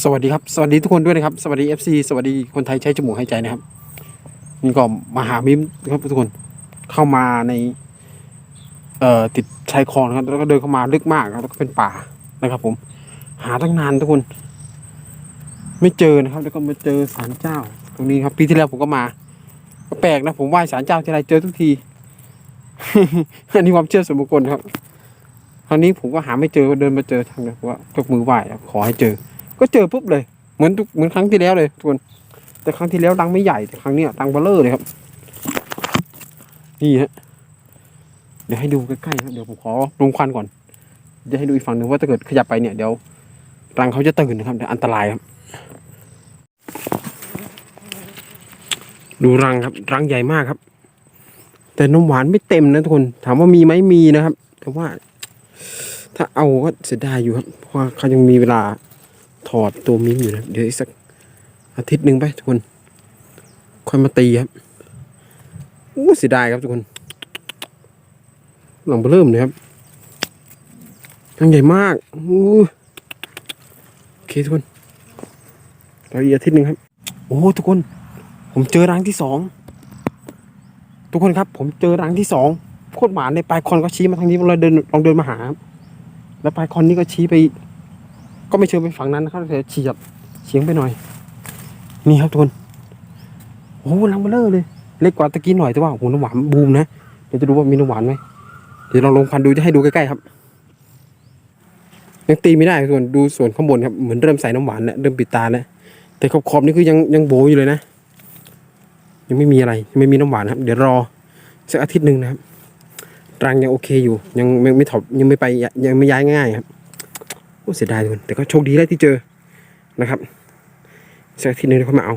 สวัสดีครับ สวัสดีทุกคนด้วยนะครับ สวัสดี FC สวัสดีคนไทยใช้จมูกหายใจนะครับนี่ก็มาหามิมครับทุกคนเข้ามาใน เอ่อติดชายคลองนะครับแล้วก็เดินเข้ามาลึกมากแล้วก็เป็นป่านะครับ ผม หาตั้งนานทุกคน ไม่เจอนะครับ แล้วก็มาเจอศาลเจ้า ตรงนี้ครับปีที่แล้วผมก็มาก็แปลกนะ ผมไหว้ศาลเจ้าทีไรเจอทุกทีอันนี้ความเชื่อส่วนบุคคลครับคราวนี้ผมก็หาไม่เจอเดินมาเจอทางนี้ผมว่ายกมือไหว้ขอให้เจอ ก็เจอปุ๊บเลย เหมือนทุกเหมือนครั้งที่แล้วเลยทุกคนแต่ครั้งที่แล้วรังไม่ใหญ่แต่ครั้งเนี้ยรังเบลเลอร์เลยครับ นี่ฮะเดี๋ยวให้ดูใกล้ๆครับเดี๋ยวผมขอลงควันก่อนจะให้ดูอีกฝั่งหนึ่งว่าถ้าเกิดขยับไปเนี่ยเดี๋ยวรังเขาจะตื่นนะครับเดี๋ยวอันตรายครับ ดูรังครับรังใหญ่มากครับ แต่นมหวานไม่เต็มนะทุกคน ถามว่ามีไหมมีนะครับ แต่ว่า ถ้าเอาก็เสียดายอยู่ครับเพราะเขายังมีเวลา ถอดตัวมิ้มอยู่นะเดี๋ยวอีกสักอาทิตย์หนึ่งไปทุกคนค่อยมาตีครับอู้เสียดายครับทุกคนหลังเบอเริ่มเลยครับยังใหญ่มากอู้โอเคทุกคนรออีกอาทิตย์หนึ่งครับ โอ้ทุกคน ผมเจอรังที่สองทุกคนครับ ผมเจอรังที่สองโคตรหมาเลยปลายคอนก็ชี้มาทางนี้เราเดินลองเดินมาหา แล้วปลายคอนนี่ก็ชี้ไป ก็ไม่เชิงไปฝั่งนั้นนะครับแต่เฉียบเฉียงไปหน่อย นี่ครับทุกคนโอ้รังเบลเลอร์เลย เล็กกว่าตะกี้หน่อยแต่ว่าโอ้โหน้ำหวานบูมนะเดี๋ยวจะดูว่ามีน้ำหวานไหมเดี๋ยวลองลงควันดูจะให้ดูใกล้ๆครับยังตีไม่ได้ส่วนดูส่วนข้างบนครับเหมือนเริ่มใส่น้ำหวานแล้วเริ่มปิดตาแล้วแต่ขอบๆนี่คือยังยังโบอยู่เลยนะ ยังไม่มีอะไรยังไม่มีน้ำหวานครับ เดี๋ยวรอสักอาทิตย์หนึ่งนะครับรังยังโอเคอยู่ ยังไม่ไม่ถอดยังไม่ไปยังไม่ย้ายง่ายครับ โอ้เสียดายทุกคนแต่ก็โชคดีแล้วที่เจอนะครับสักทีนึงเดี๋ยวเขามาเอา